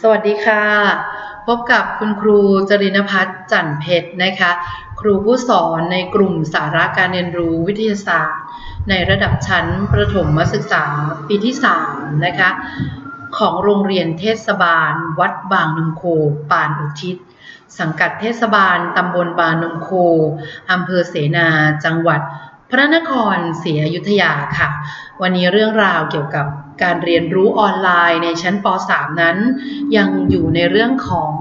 สวัสดีค่ะ พบกับคุณครูจรินพัฒน์จันเพชรนะคะ ครูผู้สอนในกลุ่มสาระการเรียนรู้วิทยาศาสตร์ ในระดับชั้นประถมศึกษาปีที่ 3 นะคะ ของโรงเรียนเทศบาล วัดบางนมโคปานอุทิศ สังกัดเทศบาลตำบลบางนมโคอำเภอเสนาจังหวัด พระนครศรีอยุธยาค่ะ วันนี้เรื่องราวเกี่ยวกับการเรียนรู้ออนไลน์ในชั้นป .3 นั้น ยังอยู่ในเรื่องของ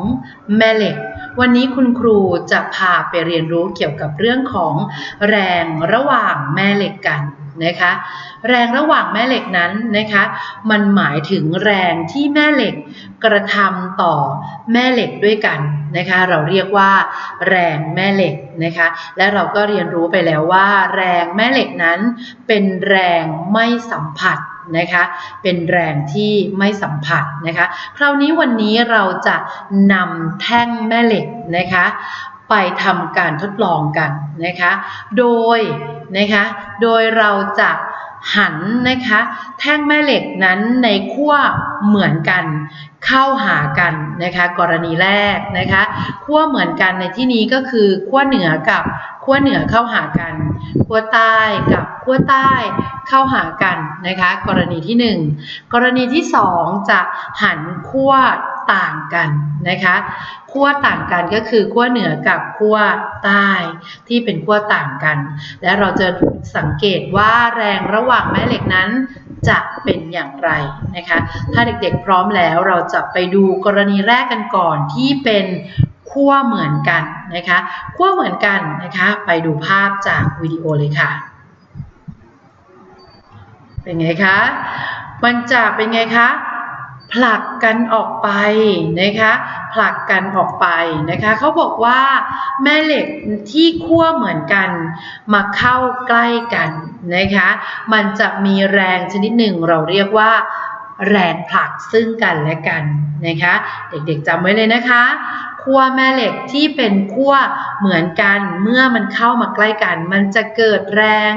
แม่เหล็ก วันนี้คุณครูจะพาไปเรียนรู้เกี่ยวกับเรื่องของแรงระหว่างแม่เหล็กกัน นะคะแรงระหว่างแม่เหล็กนั้นนะคะมันหมายถึงแรงที่แม่เหล็กกระทำต่อแม่เหล็กด้วยกันนะคะเราเรียกว่าแรงแม่เหล็กนะคะและเราก็เรียนรู้ไปแล้วว่า แรงแม่เหล็กนั้นเป็นแรงไม่สัมผัสนะคะเป็นแรงที่ไม่สัมผัสนะคะคราวนี้วันนี้เราจะนำแท่งแม่เหล็กนะคะ ไปทำการทดลองกันนะคะ โดยนะคะ โดยเราจะหันนะคะแท่งแม่เหล็กนั้นในขั้วเหมือนกันเข้าหากันนะคะกรณีแรกนะคะขั้วเหมือนกันในที่นี้ก็คือขั้วเหนือกับขั้วเหนือเข้าหากันขั้วใต้กับขั้วใต้เข้าหากันนะคะกรณีที่ 1 กรณีที่ 2 จะหันขั้ว ต่างกันนะคะขั้วต่างกันก็คือขั้วเหนือกับขั้วใต้ที่เป็นขั้วต่างกัน และเราจะสังเกตว่าแรงระหว่างแม่เหล็กนั้นจะเป็นอย่างไรนะคะ ถ้าเด็กๆพร้อมแล้วเราจะไปดูกรณีแรกกันก่อนที่เป็นขั้วเหมือนกันนะคะขั้วเหมือนกันนะคะไปดูภาพจากวิดีโอเลยค่ะ เป็นไงคะมันจะเป็นไงคะ ผลักกันออกไปนะคะผลักกันออกไปนะคะเขาบอกว่าแม่เหล็กที่ขั้วเหมือนกัน มาเข้าใกล้กันนะคะมันจะมีแรงชนิดหนึ่งเราเรียกว่าแรงผลักซึ่งกันและกันนะคะเด็กๆจำไว้เลยนะคะขั้วแม่เหล็กที่เป็นขั้วเหมือนกันเมื่อมันเข้ามาใกล้กัน มันจะเกิดแรง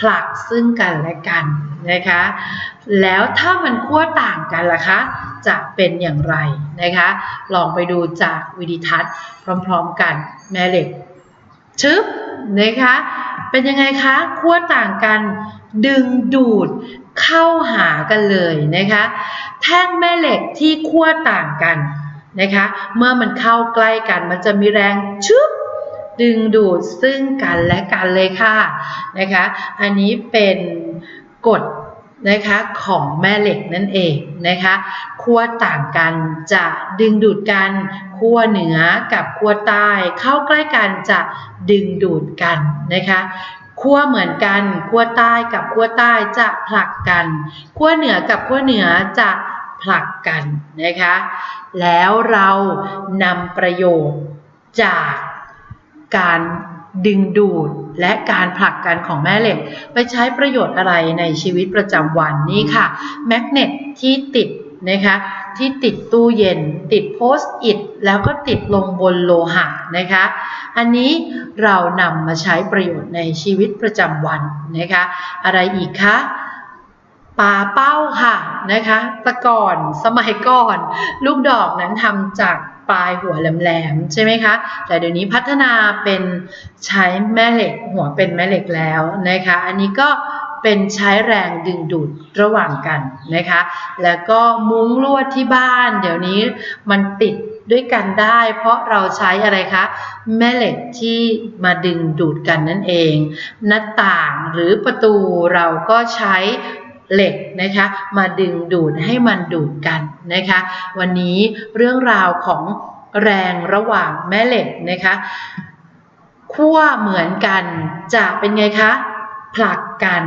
ผลักซึ่งกันและกันนะคะ แล้วถ้ามันขั้วต่างกันล่ะคะ จะเป็นอย่างไรนะคะ ลองไปดูจากวิดีทัศน์พร้อมๆกันแม่เหล็กชึบนะคะ เป็นยังไงคะขั้วต่างกันดึงดูดเข้าหากันเลยนะคะ แท่งแม่เหล็กที่ขั้วต่างกันนะคะ เมื่อมันเข้าใกล้กันมันจะมีแรงชึบ ดึงดูดซึ่งกันและกันเลยค่ะนะคะ อันนี้เป็นกฎนะคะของแม่เหล็กนั่นเองนะคะขั้วต่างกันจะดึงดูดกันขั้วเหนือกับขั้วใต้ เข้าใกล้กันจะดึงดูดกันนะคะขั้วเหมือนกันขั้วใต้กับขั้วใต้จะผลักกันขั้วเหนือกับขั้วเหนือจะผลักกันนะคะ แล้วเรานำประโยชน์จาก การดึงดูดและการผลักกันของแม่เหล็ก ไปใช้ประโยชน์อะไรในชีวิตประจำวันนี่ค่ะแมกเนตที่ติดนะคะที่ติดตู้เย็น ติดโพสต์อิทแล้วก็ติดลงบนโลหะนะคะ อันนี้เรานำมาใช้ประโยชน์ในชีวิตประจำวันนะคะ อะไรอีกคะ ป่าเป้าค่ะนะคะตะก่อนสมัยก่อน ลูกดอกนั้นทำจากปลายหัวแหลมๆใช่ไหมคะ แต่เดี๋ยวนี้พัฒนาเป็นใช้แม่เหล็กหัวเป็นแม่เหล็กแล้วนะคะ อันนี้ก็เป็นใช้แรงดึงดูดระหว่างกันนะคะ แล้วก็มุ้งลวดที่บ้าน เดี๋ยวนี้มันติดด้วยกันได้ เพราะเราใช้อะไรคะ แม่เหล็กที่มาดึงดูดกันนั่นเอง หน้าต่างหรือประตูเราก็ใช้ เหล็กนะคะมาดึงดูดให้มันดูดกันนะคะ วันนี้เรื่องราวของแรงระหว่างแม่เหล็กนะคะขั้วเหมือนกันจะเป็นไงคะผลักกัน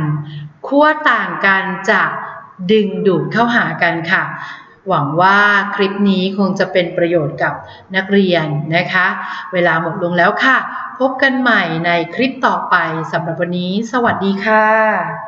ขั้วต่างกันจะดึงดูดเข้าหากันค่ะ หวังว่าคลิปนี้คงจะเป็นประโยชน์กับนักเรียนนะคะ เวลาหมดลงแล้วค่ะ พบกันใหม่ในคลิปต่อไปสำหรับวันนี้ สวัสดีค่ะ